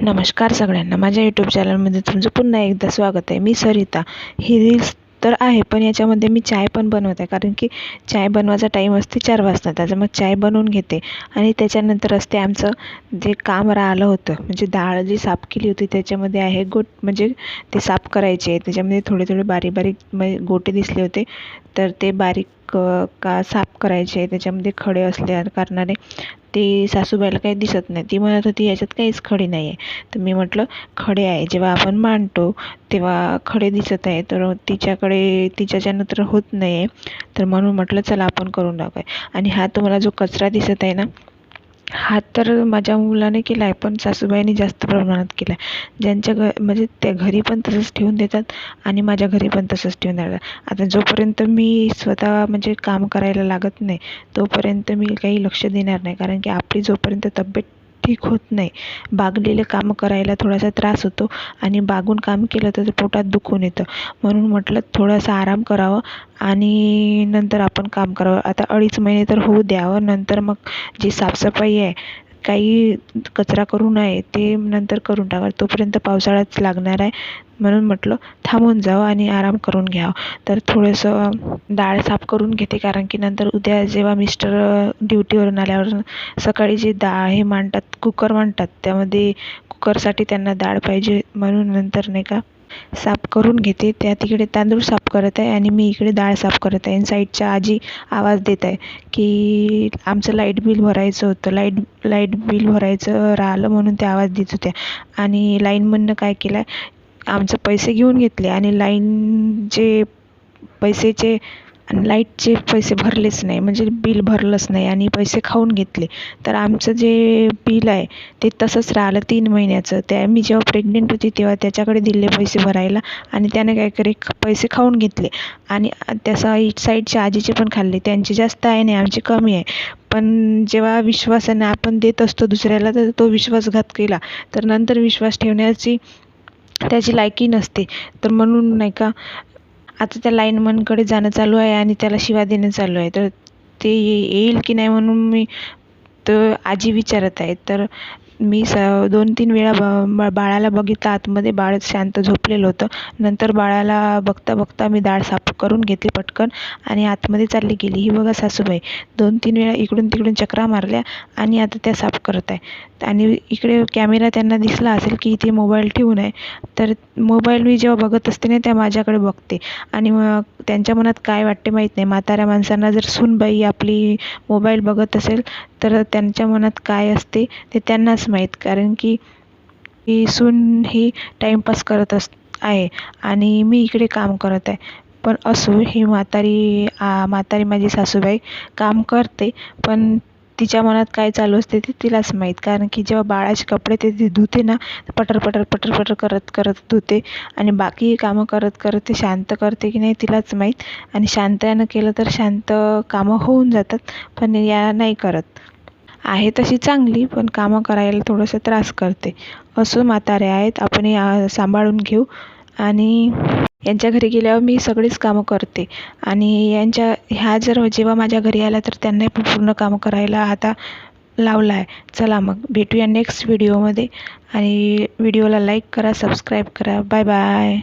नमस्कार सगळ्यांना. माझ्या यूट्यूब चॅनलमध्ये तुमचं पुन्हा एकदा स्वागत आहे. मी सरिता. ही रील्स तर आहे पण याच्यामध्ये मी चाय पण बनवत आहे. कारण की चाय बनवायचा टाईम असते चार वाजता. त्याचं मग चाय बनवून घेते. आणि त्याच्यानंतर असते आमचं जे काम राहिलं होतं म्हणजे डाळ जी साफ केली होती त्याच्यामध्ये आहे गोट म्हणजे ते साफ करायचे. त्याच्यामध्ये थोडे थोडे बारीक बारीक म्हणजे गोटे दिसले होते. तर ते बारीक क का साफ करायचे त्याच्यामध्ये खडे असल्या कारणाने ती सासूबाईला काही दिसत नाही. ती म्हणत होती याच्यात काहीच खडे नाही आहे तर मी म्हटलं खडे आहे. जेव्हा आपण मांडतो तेव्हा खडे दिसत आहे तर तिच्याकडे तिच्याच्यानं तर होत नाही आहे तर म्हणून म्हटलं चला आपण करून टाकूया आणि हा तुम्हाला जो कचरा दिसत आहे ना हा तर माझ्या मुलाने केला आहे पण सासूबाईंनी जास्त प्रमाणात केला आहे ज्यांच्या घ म्हणजे त्या घरी पण तसंच ठेवून देतात आणि माझ्या घरी पण तसंच ठेवून देतात. आता जोपर्यंत मी स्वतः म्हणजे काम करायला लागत नाही तोपर्यंत मी काही लक्ष देणार नाही. कारण की आपली जोपर्यंत तब्येत ठीक होत नाही. बागलेले कामं करायला थोडासा त्रास होतो आणि बागून काम केलं तर पोटात दुखून येतं. म्हणून म्हटलं थोडासा आराम करावं आणि नंतर आपण काम करावं. आता अडीच महिने तर होऊ द्यावं. नंतर मग जी साफसफाई आहे काही कचरा करू नये ते नंतर करून टाका. तोपर्यंत पावसाळाच लागणार आहे म्हणून म्हटलं थांबून जावं आणि आराम करून घ्यावं. तर थोडंसं डाळ साफ करून घेते कारण की नंतर उद्या जेव्हा मिस्टर ड्युटीवरून आल्यावर सकाळी जे डाळ हे मांडतात कुकर मांडतात त्यामध्ये कुकरसाठी त्यांना डाळ पाहिजे म्हणून नंतर नाही का साफ करून घेते. त्या तिकडे तांदूळ साफ करत आहे आणि मी इकडे डाळ साफ करत आहे. आणि साईडच्या आजी आवाज देत आहे की आमचं लाइट बिल भरायचं होतं. लाइट लाइट बिल भरायचं राहिलं म्हणून त्या आवाज देत होत्या. आणि लाईनमननं काय केलं आहे आमचं पैसे घेऊन घेतले आणि लाईनचे पैसेचे आणि लाईटचे पैसे भरलेच नाही. म्हणजे बिल भरलंच नाही आणि पैसे खाऊन घेतले. तर आमचं जे बिल आहे ते तसंच राहिलं तीन महिन्याचं. त्या मी जेव्हा प्रेग्नेंट होती तेव्हा त्याच्याकडे दिले पैसे भरायला आणि त्याने काय करे पैसे खाऊन घेतले. आणि त्या साईड साईडच्या आजीचे पण खाल्ले. त्यांचे जास्त आहे नाही आमचे कमी आहे. पण जेव्हा विश्वासाने आपण देत असतो दुसऱ्याला तर तो विश्वासघात केला. तर नंतर विश्वास ठेवण्याची त्याची लायकी नसते. तर म्हणून नाही का आता त्या लाईनमनकडे जाणं चालू आहे आणि त्याला शिवा देणं चालू आहे. तर ते येईल की नाही म्हणून मी तर आजी विचारत आहे. तर मी स दोन तीन वेळा ब बाळाला बघितलं. आतमध्ये बाळ शांत झोपलेलं होतं. नंतर बाळाला बघता बघता मी डाळ साफ करून घेतली पटकन आणि आतमध्ये चालली गेली. ही बघा सासूबाई. दोन तीन वेळा इकडून तिकडून चकरा मारल्या आणि आता त्या साफ करत आहे. आणि इकडे कॅमेरा त्यांना दिसला असेल की इथे मोबाईल ठेवून आहे. तर मोबाईल मी जेव्हा बघत असते ना त्या माझ्याकडे बघते. आणि मग त्यांच्या मनात काय वाटते माहीत नाही. म्हाताऱ्या माणसांना जर सूनबाई आपली मोबाईल बघत असेल तर त्यांच्या मनात काय असते ते त्यांनाच माहीत कारण की ही सून ही टाईमपास करत अस आहे आणि मी इकडे काम करत आहे. पण असो ही म्हातारी म्हातारी माझी सासूबाई काम करते पण तिच्या मनात काय चालू असते ते तिलाच माहीत. कारण की जेव्हा बाळाचे कपडे ते ती धुते ना पटर पटर पटर पटर करत करत धुते. आणि बाकी कामं करत करत ते शांत करते की नाही तिलाच माहीत. आणि शांततेनं केलं तर शांत कामं होऊन जातात पण या नाही करत. आहे तशी चांगली पण कामं करायला थोडंसं त्रास करते. असो म्हातारे आहेत आपण या सांभाळून घेऊ. आणि यांच्या घरी गेल्यावर मी सगळीच कामं करते. आणि यांच्या ह्या जर जेव्हा माझ्या घरी आल्या तर त्यांना पण पूर्ण कामं करायला आता लावला आहे. चला मग भेटूया नेक्स्ट व्हिडिओमध्ये आणि व्हिडिओला लाईक करा सबस्क्राईब करा. Bye bye